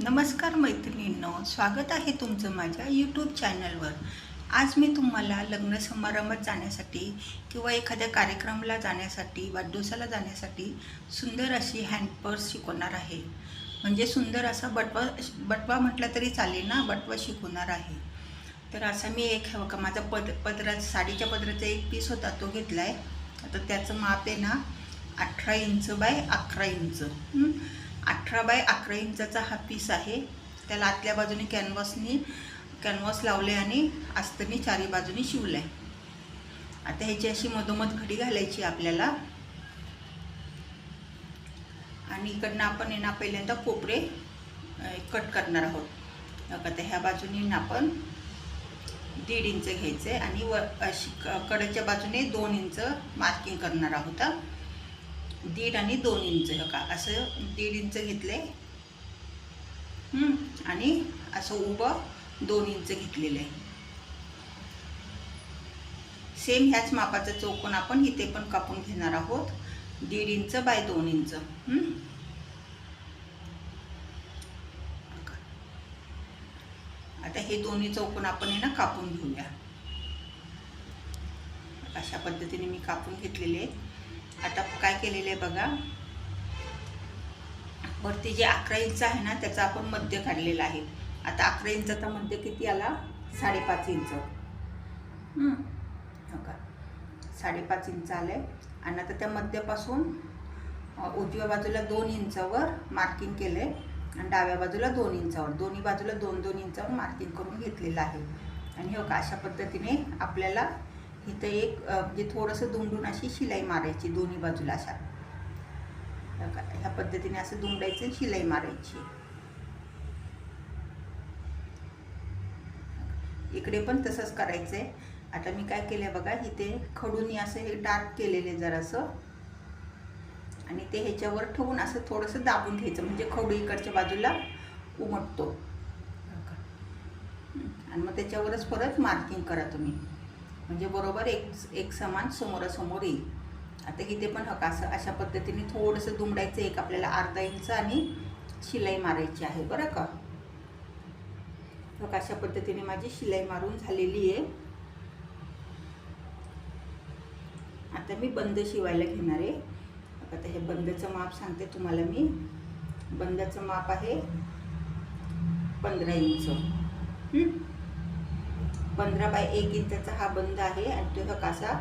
नमस्कार मैत्रिणींनो स्वागत आहे तुमचं माझ्या यूट्यूब चॅनलवर आज मी तुम्हाला लग्न समारंभात जाण्यासाठी किंवा एखाद्या कार्यक्रमाला जाण्यासाठी वाढदिवसाला जाण्यासाठी सुंदर अशी हँडपर्स शिकवणार आहे. म्हणजे सुंदर असा बटवा बटवा म्हटलं तरी चालेल ना बटवा शिकवणार आहे. तर असा मी एक हे माझा पद पदरा साडीच्या पदराचा एक पीस होता तो घेतला आहे आता त्याचं माप आहे ना अठरा इंच बाय अकरा इंच. अठरा बाय अकरा इंचाचा हा पीस आहे. त्याला आतल्या बाजूने कॅनव्हासनी कॅनव्हास लावले आणि अस्तनी चारी बाजूने शिवलं आहे आता ह्याची अशी मधोमध घडी घालायची आपल्याला. आणि इकडनं आपण आहे ना पहिल्यांदा कोपरे कट करणार आहोत. आता ह्या बाजूने ना आपण दीड इंच घ्यायचं आहे आणि व अशी क- कडेच्या बाजूने दोन इंच मार्किंग करणार आहोत दीड आणि दोन इंच का असं दीड इंच घेतले आणि असं उभं दोन इंच घेतलेलं आहे. सेम ह्याच मापाचा चौकोन आपण इथे पण कापून घेणार आहोत. दीड इंच बाय दोन इंच. आता हे दोन्ही चौकोन आपण आहे ना कापून घेऊया. अशा पद्धतीने मी कापून घेतलेले आहे आता काय केलेलं आहे बघा. वरती जे अकरा इंच आहे ना त्याचा आपण मध्य काढलेला आहे. आता अकरा इंचाचा मध्य किती आला? साडेपाच इंच. हो का साडेपाच इंच आलंय. आणि आता त्या मध्यापासून उजव्या बाजूला दोन इंचावर मार्किंग केलं आहे आणि डाव्या बाजूला दोन इंचावर. दोन्ही बाजूला दोन दोन इंचावर मार्किंग करून घेतलेलं आहे. आणि हो का अशा पद्धतीने आपल्याला इथं एक म्हणजे थोडंसं दुमडून अशी शिलाई मारायची दोन्ही बाजूला अशा? ह्या पद्धतीने असं दुमडायचं आणि शिलाई मारायची. इकडे पण तसंच करायचं आहे आता मी काय केलं बघा इथे खडूनी असं हे डार्क केलेले जरासं. आणि ते ह्याच्यावर ठेवून असं थोडंसं दाबून घ्यायचं म्हणजे खडू इकडच्या बाजूला उमटतो. आणि मग त्याच्यावरच परत मार्किंग करा तुम्ही. म्हणजे बरोबर एक एक समान समोरासमोर येईल. आता इथे पण हका असं अशा पद्धतीने थोडंसं दुमडायचं एक आपल्याला अर्धा इंच आणि शिलाई मारायची आहे बरं का? हका अशा पद्धतीने माझी शिलाई मारून झालेली आहे. आता मी बंद शिवायला घेणार आहे. आता हे बंदचं माप सांगते तुम्हाला मी. बंदाचं माप आहे पंधरा इंच. पंधरा बाय एक इंचाचा हा बंद आहे आणि तो हा कासा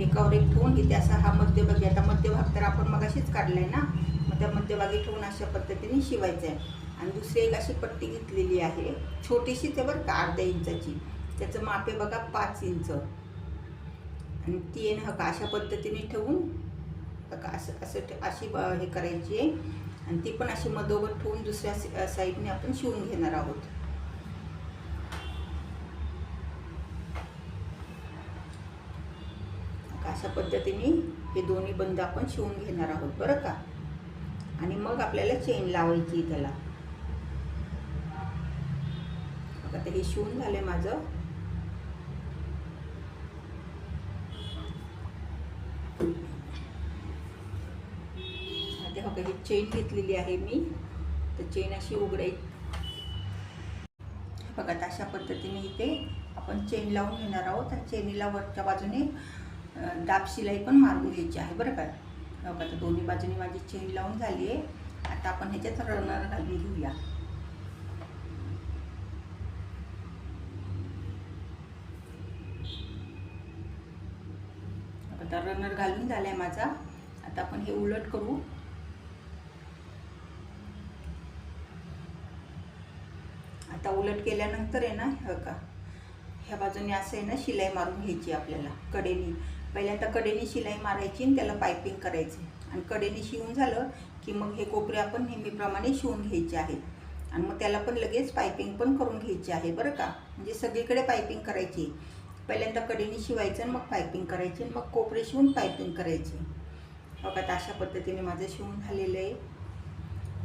एकावर एक ठेवून इथे असा हा मध्यभागी आता मध्यभाग तर आपण मग अशीच काढलाय ना? मग त्या मध्यभागी ठेवून अशा पद्धतीने शिवायचं आहे आणि दुसरी एक अशी पट्टी घेतलेली आहे. छोटीशी ते बरं का अर्ध्या इंचाची. त्याचं माप आहे बघा पाच इंच. आणि ती आहे ना अशा पद्धतीने ठेवून बघा असं असं अशी ब- हे करायची आहे. आणि ती पण अशी मधोमध ठेवून दुसऱ्या साईडने आपण शिवून घेणार आहोत बघा, अशा पद्धतीने हे दोन्ही बंद आपण शिवून घेणार आहोत बरं का? आणि मग आपल्याला चेन लावायची त्याला. आता हे शिवून झालंय माझं. आता ही चेन घेतलेली आहे मी. तर चेन अशी उघडाय बघा अशा पद्धतीने इथे आपण चेन लावून घेणार आहोत. आणि चेनीला वरच्या बाजूने दाब शिलाई पण मारून घ्यायची आहे बरं का. हो का? आता दोन्ही बाजूनी माझी चेन लावून झाली आहे. आता आपण ह्याच्यात रनर घालून घेऊया. हो आता रनर घालून झालाय माझा. आता आपण हे उलट करू. आता उलट केल्यानंतर आहे ना हे का? ह्या बाजूने असं आहे ना शिलाई मारून घ्यायची आपल्याला कडेनी. पहिल्यांदा कडेनी शिलाई मारायची आणि त्याला पायपिंग करायची. आणि कडेनी शिवून झालं की मग हे कोपरे आपण नेहमीप्रमाणे शिवून घ्यायचे आहेत. आणि मग त्याला पण लगेच पायपिंग पण करून घ्यायची आहे बरं का? म्हणजे सगळीकडे पायपिंग करायची. पहिल्यांदा कडेनी शिवायचं आणि मग पायपिंग करायची आणि मग कोपरे शिवून पायपिंग करायची. बघा आता अशा पद्धतीने माझं शिवून झालेलं आहे.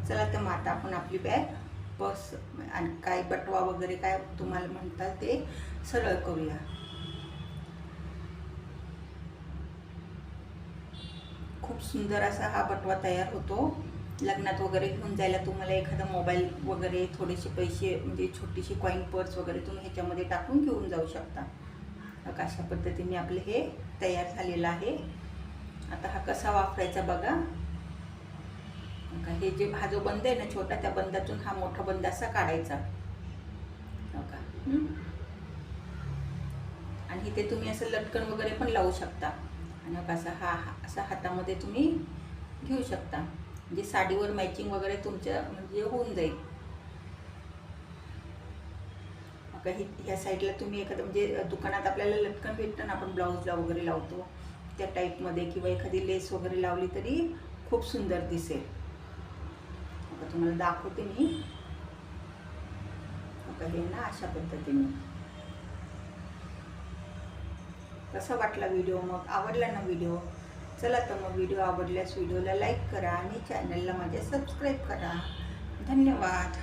चला तर मग आता आपण आपली बॅग बस आणि काय बटवा वगैरे काय तुम्हाला म्हणतात ते सरळ करूया. खूप सुंदर असा हा बटवा तयार होतो. लग्नात वगैरे घेऊन जायला तुम्हाला एखादा मोबाईल वगैरे थोडेसे पैसे म्हणजे छोटीशी कॉईन पर्स वगैरे तुम्ही ह्याच्यामध्ये टाकून घेऊन जाऊ शकता. बघा अशा पद्धतीने आपलं हे तयार झालेलं आहे. आता हा कसा वापरायचा बघा. हे जे हा जो बंद आहे ना छोटा त्या बंदातून हा मोठा बंद असा काढायचा. आणि इथे तुम्ही असं लटकन वगैरे पण लावू शकता. आणि बघा असा हा हा- असा हातामध्ये तुम्ही घेऊ शकता. म्हणजे साडीवर मॅचिंग वगैरे तुमच्या म्हणजे होऊन जाईल. मग ही ह्या साईडला तुम्ही एखादं म्हणजे दुकानात आपल्याला लटकन भेटतं ना आपण ब्लाऊजला वगैरे लावतो. त्या टाईपमध्ये किंवा एखादी लेस वगैरे लावली तरी खूप सुंदर दिसेल. तुम्हाला दाखवते मी. हे ना अशा पद्धतीने. कसा वाटला व्हिडिओ मग आवडला ना व्हिडिओ चला तर मग व्हिडिओ आवडल्यास व्हिडिओला लाईक करा आणि चॅनलला माझ्या सबस्क्राईब करा. धन्यवाद.